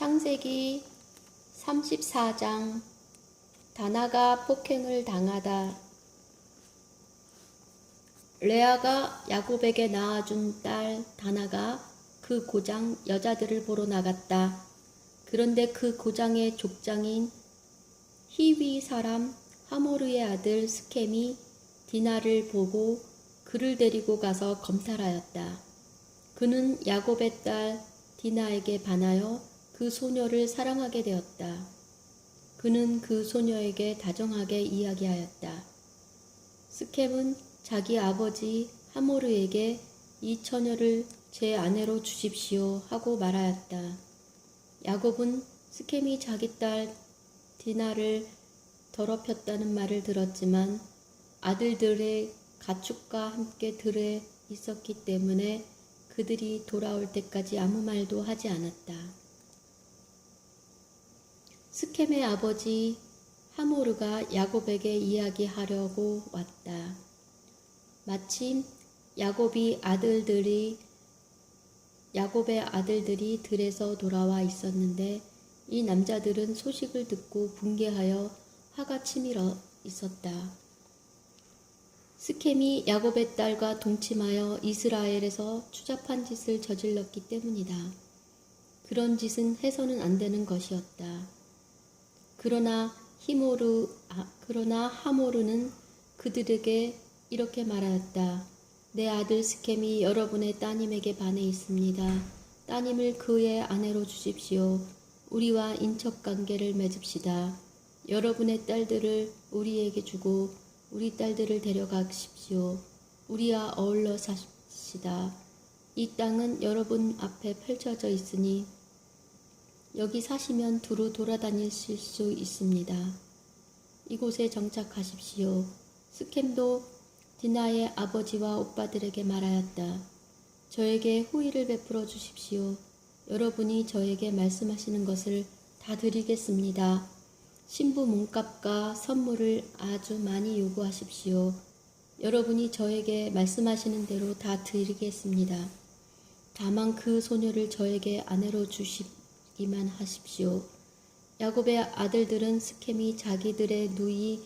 창세기 34장 다나가 폭행을 당하다 레아가 야곱에게 낳아준 딸 다나가 그 고장 여자들을 보러 나갔다. 그런데 그 고장의 족장인 히위 사람 하모르의 아들 스켐이 디나를 보고 그를 데리고 가서 검찰하였다. 그는 야곱의 딸 디나에게 반하여 그 소녀를 사랑하게 되었다. 그는 그 소녀에게 다정하게 이야기하였다. 스켐은 자기 아버지 하모르에게 이 처녀를 제 아내로 주십시오 하고 말하였다. 야곱은 스켐이 자기 딸 디나를 더럽혔다는 말을 들었지만 아들들의 가축과 함께 들에 있었기 때문에 그들이 돌아올 때까지 아무 말도 하지 않았다. 스켐의 아버지 하모르가 야곱에게 이야기하려고 왔다. 마침 야곱이 아들들이 야곱의 아들들이 들에서 돌아와 있었는데 이 남자들은 소식을 듣고 붕괴하여 화가 치밀어 있었다. 스켐이 야곱의 딸과 동침하여 이스라엘에서 추잡한 짓을 저질렀기 때문이다. 그런 짓은 해서는 안 되는 것이었다. 그러나 히모르 아, 그러나 하모르는 그들에게 이렇게 말하였다. 내 아들 스켐이 여러분의 따님에게 반해 있습니다. 따님을 그의 아내로 주십시오. 우리와 인척 관계를 맺읍시다. 여러분의 딸들을 우리에게 주고 우리 딸들을 데려가십시오. 우리와 어울러 사십시다. 이 땅은 여러분 앞에 펼쳐져 있으니 여기 사시면 두루 돌아다니실 수 있습니다. 이곳에 정착하십시오. 스켐도 디나의 아버지와 오빠들에게 말하였다. 저에게 호의를 베풀어 주십시오. 여러분이 저에게 말씀하시는 것을 다 드리겠습니다. 신부 몸값과 선물을 아주 많이 요구하십시오. 여러분이 저에게 말씀하시는 대로 다 드리겠습니다. 다만 그 소녀를 저에게 아내로 주시 기만 하십시오. 야곱의 아들들은 스켐이 자기들의 누이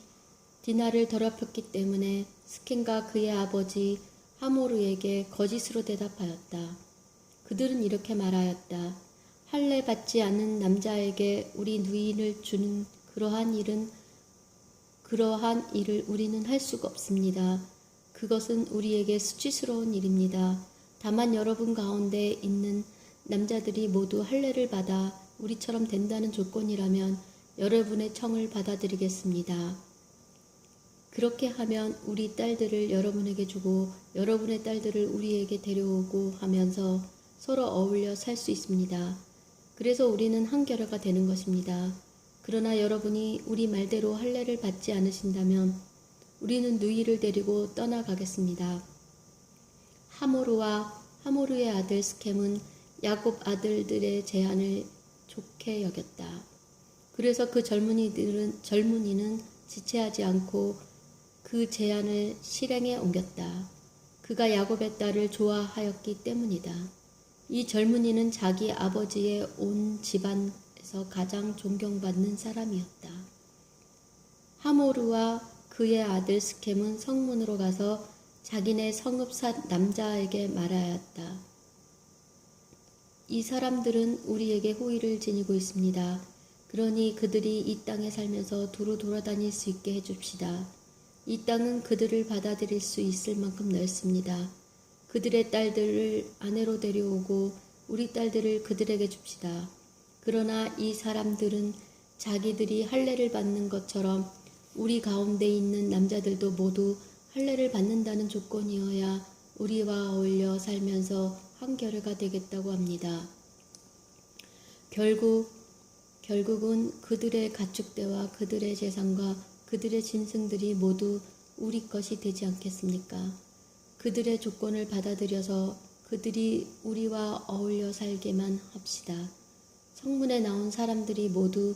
디나를 더럽혔기 때문에 스켐과 그의 아버지 하모르에게 거짓으로 대답하였다. 그들은 이렇게 말하였다. 할례 받지 않는 남자에게 우리 누인을 주는 그러한 일은 그러한 일을 우리는 할 수가 없습니다. 그것은 우리에게 수치스러운 일입니다. 다만 여러분 가운데 있는 남자들이 모두 할례를 받아 우리처럼 된다는 조건이라면 여러분의 청을 받아들이겠습니다. 그렇게 하면 우리 딸들을 여러분에게 주고 여러분의 딸들을 우리에게 데려오고 하면서 서로 어울려 살 수 있습니다. 그래서 우리는 한결화가 되는 것입니다. 그러나 여러분이 우리 말대로 할례를 받지 않으신다면 우리는 누이를 데리고 떠나가겠습니다. 하모르와 하모르의 아들 스켐은 야곱 아들들의 제안을 좋게 여겼다. 그래서 그 젊은이들은 젊은이는 지체하지 않고 그 제안을 실행에 옮겼다. 그가 야곱의 딸을 좋아하였기 때문이다. 이 젊은이는 자기 아버지의 온 집안에서 가장 존경받는 사람이었다. 하모르와 그의 아들 스켐은 성문으로 가서 자기네 성읍사 남자에게 말하였다. 이 사람들은 우리에게 호의를 지니고 있습니다. 그러니 그들이 이 땅에 살면서 두루 돌아다닐 수 있게 해줍시다. 이 땅은 그들을 받아들일 수 있을 만큼 넓습니다. 그들의 딸들을 아내로 데려오고 우리 딸들을 그들에게 줍시다. 그러나 이 사람들은 자기들이 할례를 받는 것처럼 우리 가운데 있는 남자들도 모두 할례를 받는다는 조건이어야 우리와 어울려 살면서 한결가 되겠다고 합니다. 결국 결국은 그들의 가축대와 그들의 재산과 그들의 짐승들이 모두 우리 것이 되지 않겠습니까? 그들의 조건을 받아들여서 그들이 우리와 어울려 살게만 합시다. 성문에 나온 사람들이 모두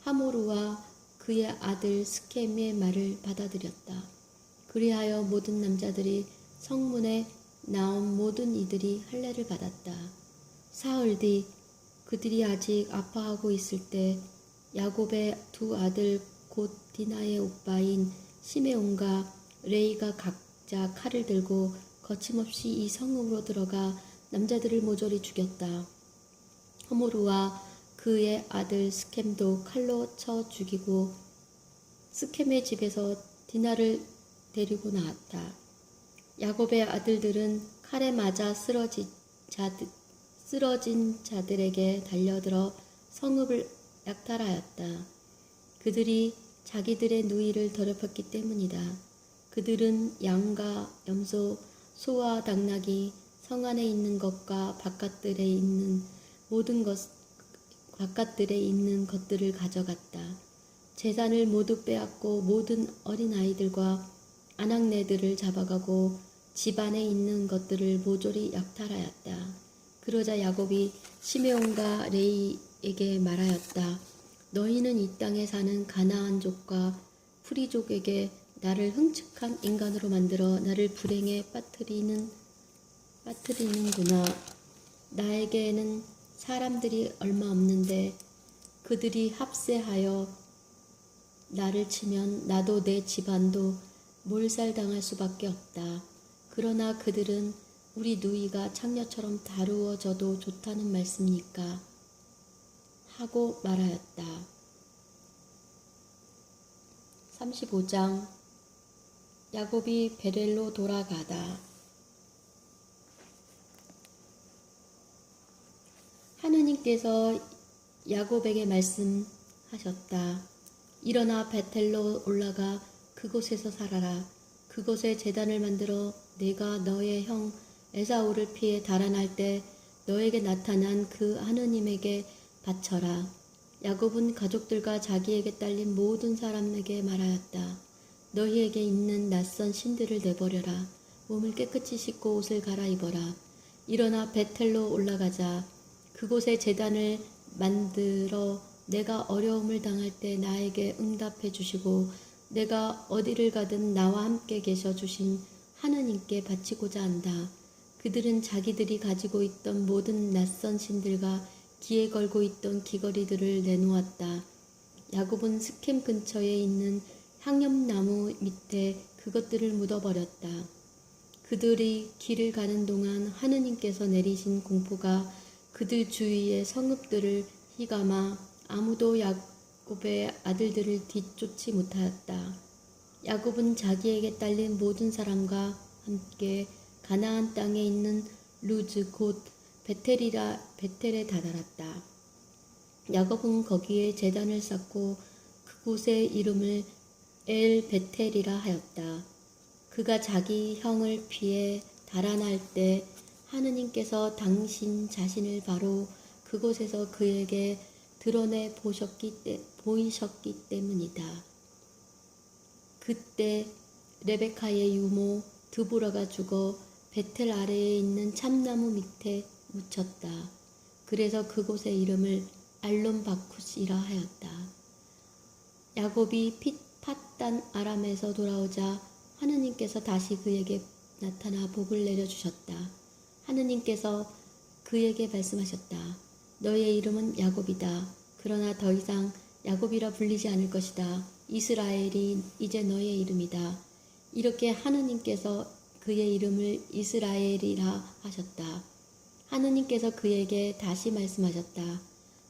하모르와 그의 아들 스켐의 말을 받아들였다. 그리하여 모든 남자들이 성문에 나온 모든 이들이 할례를 받았다. 사흘 뒤 그들이 아직 아파하고 있을 때 야곱의 두 아들 곧 디나의 오빠인 시메온과 레이가 각자 칼을 들고 거침없이 이 성읍으로 들어가 남자들을 모조리 죽였다. 허모르와 그의 아들 스켐도 칼로 쳐 죽이고 스켐의 집에서 디나를 데리고 나왔다. 야곱의 아들들은 칼에 맞아 쓰러진 자들, 쓰러진 자들에게 달려들어 성읍을 약탈하였다. 그들이 자기들의 누이를 더럽혔기 때문이다. 그들은 양과 염소, 소와 당나귀, 성 안에 있는 것과 바깥들에 있는 모든 것, 바깥들에 있는 것들을 가져갔다. 재산을 모두 빼앗고 모든 어린 아이들과 아낙네들을 잡아가고 집안에 있는 것들을 모조리 약탈하였다. 그러자 야곱이 시메온과 레이에게 말하였다. 너희는 이 땅에 사는 가나안족과 프리족에게 나를 흥측한 인간으로 만들어 나를 불행에 빠뜨리는 빠뜨리는구나. 나에게는 사람들이 얼마 없는데 그들이 합세하여 나를 치면 나도 내 집안도 몰살당할 수밖에 없다. 그러나 그들은 우리 누이가 창녀처럼 다루어져도 좋다는 말씀입니까? 하고 말하였다. 35장 야곱이 베렐로 돌아가다. 하느님께서 야곱에게 말씀하셨다. 일어나 베텔로 올라가 그곳에서 살아라. 그곳에 재단을 만들어 내가 너의 형 에사오를 피해 달아날 때 너에게 나타난 그 하느님에게 바쳐라. 야곱은 가족들과 자기에게 딸린 모든 사람에게 말하였다. 너희에게 있는 낯선 신들을 내버려라. 몸을 깨끗이 씻고 옷을 갈아입어라. 일어나 베텔로 올라가자. 그곳에 재단을 만들어 내가 어려움을 당할 때 나에게 응답해 주시고 내가 어디를 가든 나와 함께 계셔 주신 하느님께 바치고자 한다. 그들은 자기들이 가지고 있던 모든 낯선 신들과 기에 걸고 있던 귀걸이들을 내놓았다. 야곱은 스캠 근처에 있는 향염나무 밑에 그것들을 묻어버렸다. 그들이 길을 가는 동안 하느님께서 내리신 공포가 그들 주위의 성읍들을 휘감아 아무도 야곱의 아들들을 뒤쫓지 못하였다. 야곱은 자기에게 딸린 모든 사람과 함께 가나안 땅에 있는 루즈 곧 베텔이라 베텔에 다다랐다. 야곱은 거기에 재단을 쌓고 그곳의 이름을 엘 베텔이라 하였다. 그가 자기 형을 피해 달아날 때 하느님께서 당신 자신을 바로 그곳에서 그에게 드러내 보셨기 때, 보이셨기 때문이다. 그때 레베카의 유모 드보라가 죽어 베텔 아래에 있는 참나무 밑에 묻혔다. 그래서 그곳의 이름을 알론 바쿠시라 하였다. 야곱이 핏 팟단 아람에서 돌아오자 하느님께서 다시 그에게 나타나 복을 내려주셨다. 하느님께서 그에게 말씀하셨다. 너의 이름은 야곱이다. 그러나 더 이상 야곱이라 불리지 않을 것이다. 이스라엘이 이제 너의 이름이다. 이렇게 하느님께서 그의 이름을 이스라엘이라 하셨다. 하느님께서 그에게 다시 말씀하셨다.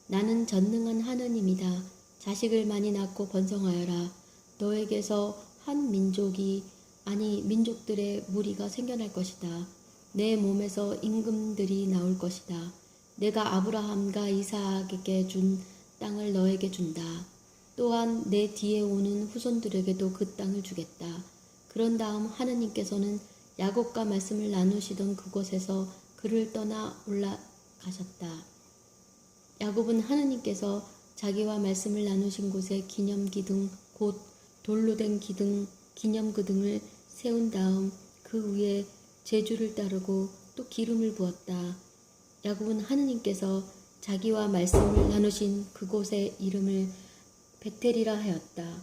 나는 전능한 하느님이다. 자식을 많이 낳고 번성하여라. 너에게서 한 민족이 아니 민족들의 무리가 생겨날 것이다. 내 몸에서 임금들이 나올 것이다. 내가 아브라함과 이삭에게 준 땅을 너에게 준다. 또한 내 뒤에 오는 후손들에게도 그 땅을 주겠다. 그런 다음 하느님께서는 야곱과 말씀을 나누시던 그곳에서 그를 떠나 올라가셨다. 야곱은 하느님께서 자기와 말씀을 나누신 곳에 기념 기둥 곧 돌로 된 기둥 기념 그등을 세운 다음 그 위에 제주를 따르고 또 기름을 부었다. 야곱은 하느님께서 자기와 말씀을 나누신 그곳의 이름을 베텔이라 하였다.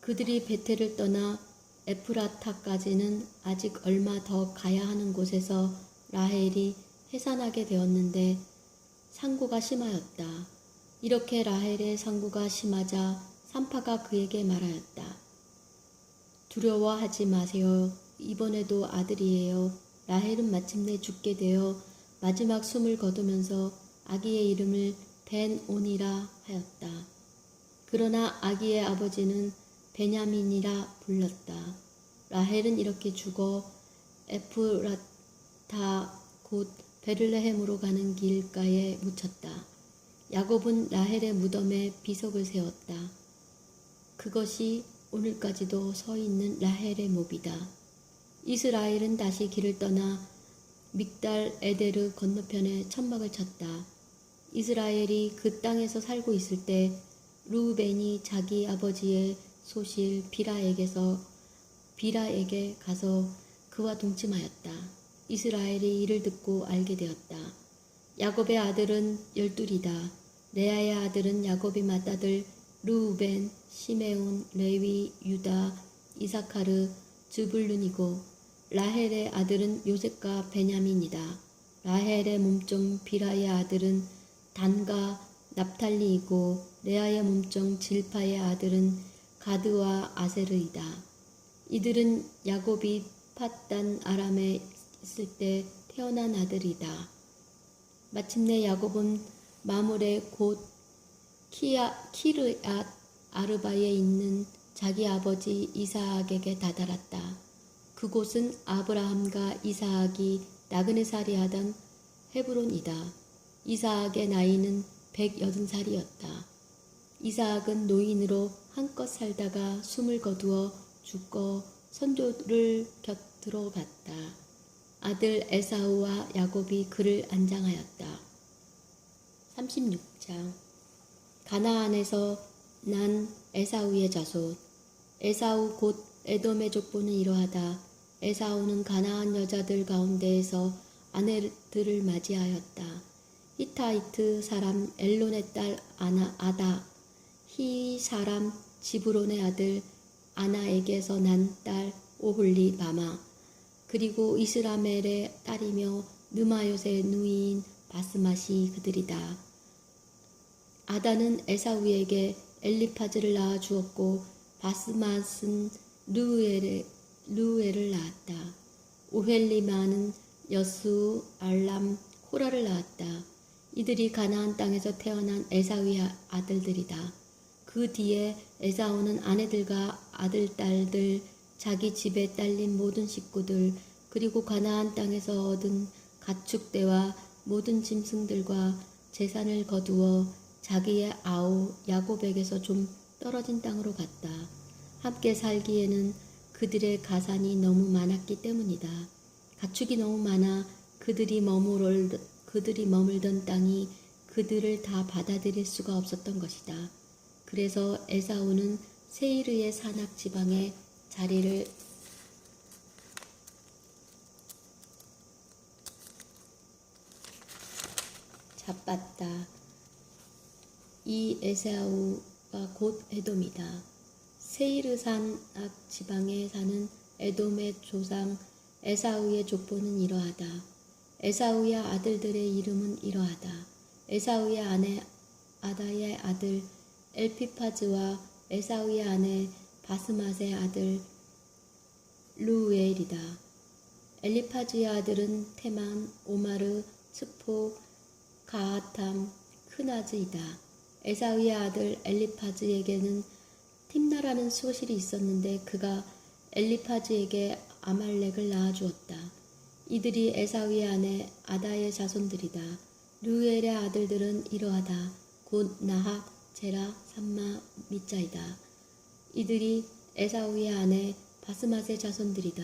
그들이 베텔을 떠나 에프라타까지는 아직 얼마 더 가야 하는 곳에서 라헬이 해산하게 되었는데 상고가 심하였다. 이렇게 라헬의 상고가 심하자 산파가 그에게 말하였다. 두려워하지 마세요. 이번에도 아들이에요. 라헬은 마침내 죽게 되어 마지막 숨을 거두면서 아기의 이름을 벤온이라 하였다. 그러나 아기의 아버지는 베냐민이라 불렀다. 라헬은 이렇게 죽어 에프라타 곧 베를레헴으로 가는 길가에 묻혔다. 야곱은 라헬의 무덤에 비석을 세웠다. 그것이 오늘까지도 서 있는 라헬의 몹이다. 이스라엘은 다시 길을 떠나 믹달 에데르 건너편에 천막을 쳤다. 이스라엘이 그 땅에서 살고 있을 때 루벤이 자기 아버지의 소실 비라에게서 비라에게 가서 그와 동침하였다. 이스라엘이 이를 듣고 알게 되었다. 야곱의 아들은 열둘이다. 레아의 아들은 야곱이 맏아들 루벤, 시메온, 레위, 유다, 이사카르, 즈불룬이고 라헬의 아들은 요셉과 베냐민이다. 라헬의 몸종 비라의 아들은 단과 납탈리이고 레아의 몸종 질파의 아들은 가드와 아세르이다. 이들은 야곱이 팟단 아람에 있을 때 태어난 아들이다. 마침내 야곱은 마물의 곧 키야, 키르앗 아르바에 있는 자기 아버지 이사악에게 다다랐다. 그곳은 아브라함과 이사악이 나그네 살이 하던 헤브론이다. 이사악의 나이는 180살이었다. 이사악은 노인으로 한껏 살다가 숨을 거두어 죽고 선조를 곁으로 갔다. 아들 에사우와 야곱이 그를 안장하였다. 36장 가나안에서 난 에사우의 자손 에사우 곧 에돔의 족보는 이러하다. 에사우는 가나안 여자들 가운데에서 아내들을 맞이하였다. 히타이트 사람 엘론의 딸 아나 아다 히 사람 지브론의 아들 아나에게서 난 딸 오홀리 마마 그리고 이스라멜의 딸이며 느마요의 누이인 바스맛이 그들이다. 아다는 에사우에게 엘리파즈를 낳아 주었고 바스맛은 루엘을, 루엘을 낳았다. 오헬리마는 여수, 알람, 코라를 낳았다. 이들이 가나안 땅에서 태어난 에사우의 아들들이다. 그 뒤에 에사우는 아내들과 아들, 딸들, 자기 집에 딸린 모든 식구들, 그리고 가나안 땅에서 얻은 가축대와 모든 짐승들과 재산을 거두어 자기의 아우 야곱에게서 좀 떨어진 땅으로 갔다. 함께 살기에는 그들의 가산이 너무 많았기 때문이다. 가축이 너무 많아 그들이 머무를 그들이 머물던 땅이 그들을 다 받아들일 수가 없었던 것이다. 그래서 에사우는 세이르의 산악 지방에 자리를 잡았다. 이 에사우가 곧 에돔이다. 세이르산 앞 지방에 사는 에돔의 조상 에사우의 족보는 이러하다. 에사우의 아들들의 이름은 이러하다. 에사우의 아내 아다의 아들 엘피파즈와 에사우의 아내 바스맛의 아들 루엘이다. 엘리파즈의 아들은 테만, 오마르, 스포, 가하탐, 크나즈이다. 에사우의 아들 엘리파즈에게는 팀나라는 소실이 있었는데 그가 엘리파즈에게 아말렉을 낳아주었다. 이들이 에사우의 아내 아다의 자손들이다. 루엘의 아들들은 이러하다. 곧 나합, 제라, 삼마, 미자이다. 이들이 에사우의 아내 바스맛의 자손들이다.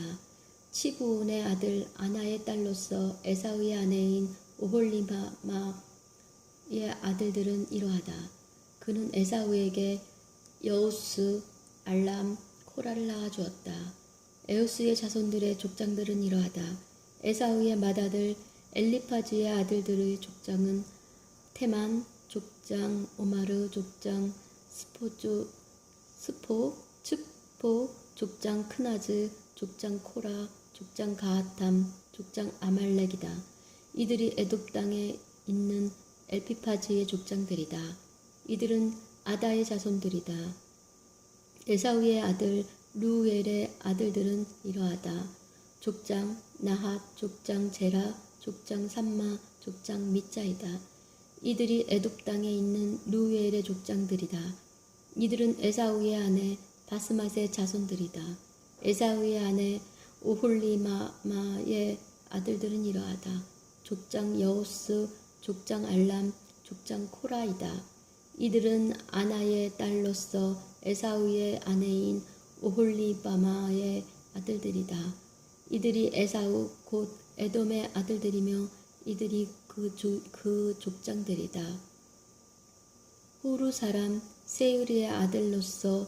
치부온의 아들 아나의 딸로서 에사우의 아내인 오홀리마마의 아들들은 이러하다. 그는 에사우에게 여우스, 알람, 코라를 낳아 주었다. 에우스의 자손들의 족장들은 이러하다. 에사우의 맏아들 엘리파즈의 아들들의 족장은 테만, 족장, 오마르, 족장, 스포조, 스포, 츠포, 족장 크나즈, 족장 코라, 족장 가하탐, 족장 아말렉이다. 이들이 에돔 땅에 있는 엘피파즈의 족장들이다. 이들은 아다의 자손들이다. 에사우의 아들 루엘의 아들들은 이러하다. 족장 나핫, 족장 제라, 족장 삼마, 족장 미자이다. 이들이 에돔 땅에 있는 루엘의 족장들이다. 이들은 에사우의 아내 바스맛의 자손들이다. 에사우의 아내 오홀리마마의 아들들은 이러하다. 족장 여호스, 족장 알람, 족장 코라이다. 이들은 아나의 딸로서 에사우의 아내인 오홀리바마의 아들들이다. 이들이 에사우 곧 에돔의 아들들이며 이들이 그, 조, 그 족장들이다. 호루 사람 세으리의 아들로서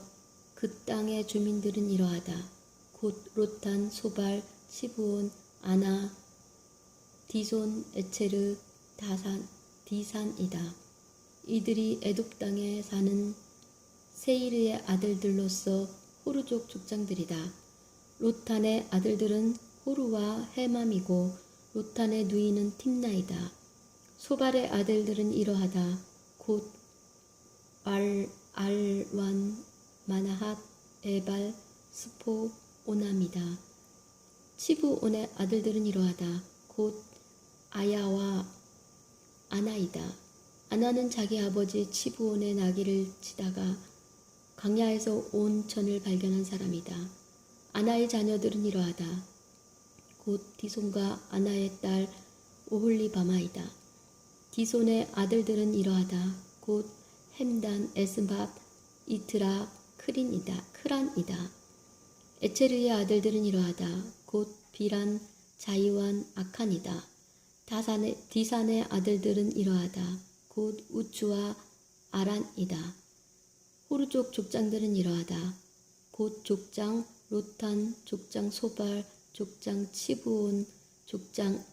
그 땅의 주민들은 이러하다. 곧 로탄, 소발, 시부온, 아나, 디손, 에체르, 다산, 디산이다. 이들이 에돔 땅에 사는 세이르의 아들들로서 호르족 족장들이다. 로탄의 아들들은 호루와 헤맘이고 로탄의 누이는 팀나이다. 소발의 아들들은 이러하다. 곧 알, 알완, 마나핫, 에발, 스포, 오남이다. 치부온의 아들들은 이러하다. 곧 아야와 아나이다. 아나는 자기 아버지 치부온의 나귀를 치다가 강야에서 온 천을 발견한 사람이다. 아나의 자녀들은 이러하다. 곧 디손과 아나의 딸 오홀리바마이다. 디손의 아들들은 이러하다. 곧 햄단, 에스밥, 이트라, 크린이다. 크란이다. 에체르의 아들들은 이러하다. 곧 비란, 자이완, 아칸이다. 다산의, 디산의 아들들은 이러하다. 곧 우추와 아란이다. 호르족 족장들은 이러하다. 곧 족장 로탄, 족장 소발, 족장 치부온, 족장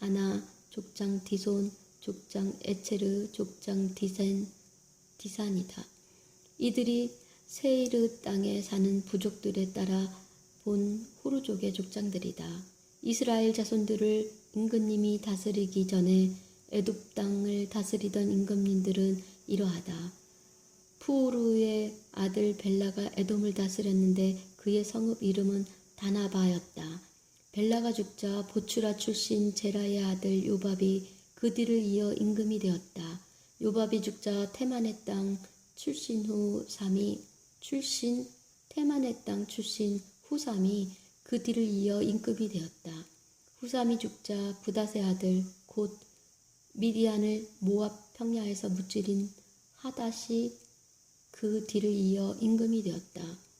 아나, 족장 디손, 족장 에체르, 족장 디센, 디산이다. 이들이 세이르 땅에 사는 부족들에 따라 본 호르족의 족장들이다. 이스라엘 자손들을 임금님이 다스리기 전에 에돔 땅을 다스리던 임금님들은 이러하다. 푸우르의 아들 벨라가 에돔을 다스렸는데 그의 성읍 이름은 다나바였다. 벨라가 죽자 보추라 출신 제라의 아들 요밥이 그 뒤를 이어 임금이 되었다. 요밥이 죽자 테만의 땅 출신 후 삼이 출신 테만의 땅 출신 후삼이 그 뒤를 이어 임금이 되었다. 후삼이 죽자 부다세 아들 곧 미디안을 모압 평야에서 무찌린 하닷이 그 뒤를 이어 임금이 되었다.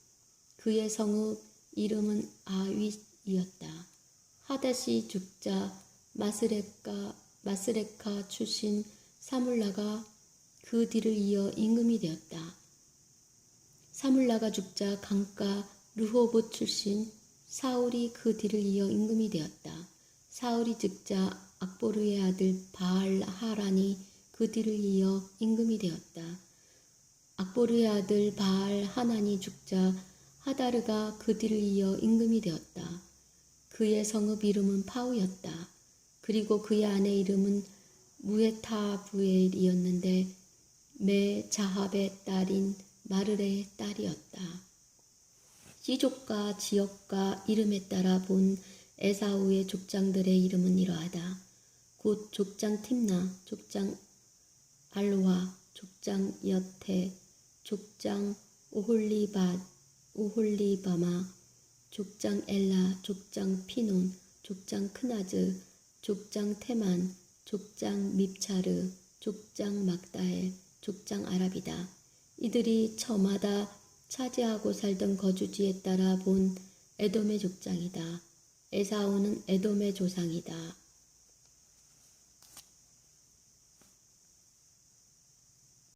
그의 성읍 이름은 아윗이었다. 하닷이 죽자 마스레카 마스레카 출신 사물라가 그 뒤를 이어 임금이 되었다. 사물라가 죽자 강가 르호봇 출신 사울이 그 뒤를 이어 임금이 되었다. 사울이 죽자 악보르의 아들 바알 하란이 그 뒤를 이어 임금이 되었다. 악보르의 아들 바알 하난이 죽자 하다르가 그 뒤를 이어 임금이 되었다. 그의 성읍 이름은 파우였다. 그리고 그의 아내 이름은 무에타부엘이었는데 메 자합의 딸인 마르레의 딸이었다. 시족과 지역과 이름에 따라 본 에사우의 족장들의 이름은 이러하다. 곧 족장 팀나, 족장 알로와, 족장 여테, 족장 오홀리밭, 오홀리바마, 족장 엘라, 족장 피논, 족장 크나즈, 족장 테만, 족장 밉차르, 족장 막다엘, 족장 아랍이다. 이들이 저마다 차지하고 살던 거주지에 따라 본 에돔의 족장이다. 에사오는 에돔의 조상이다.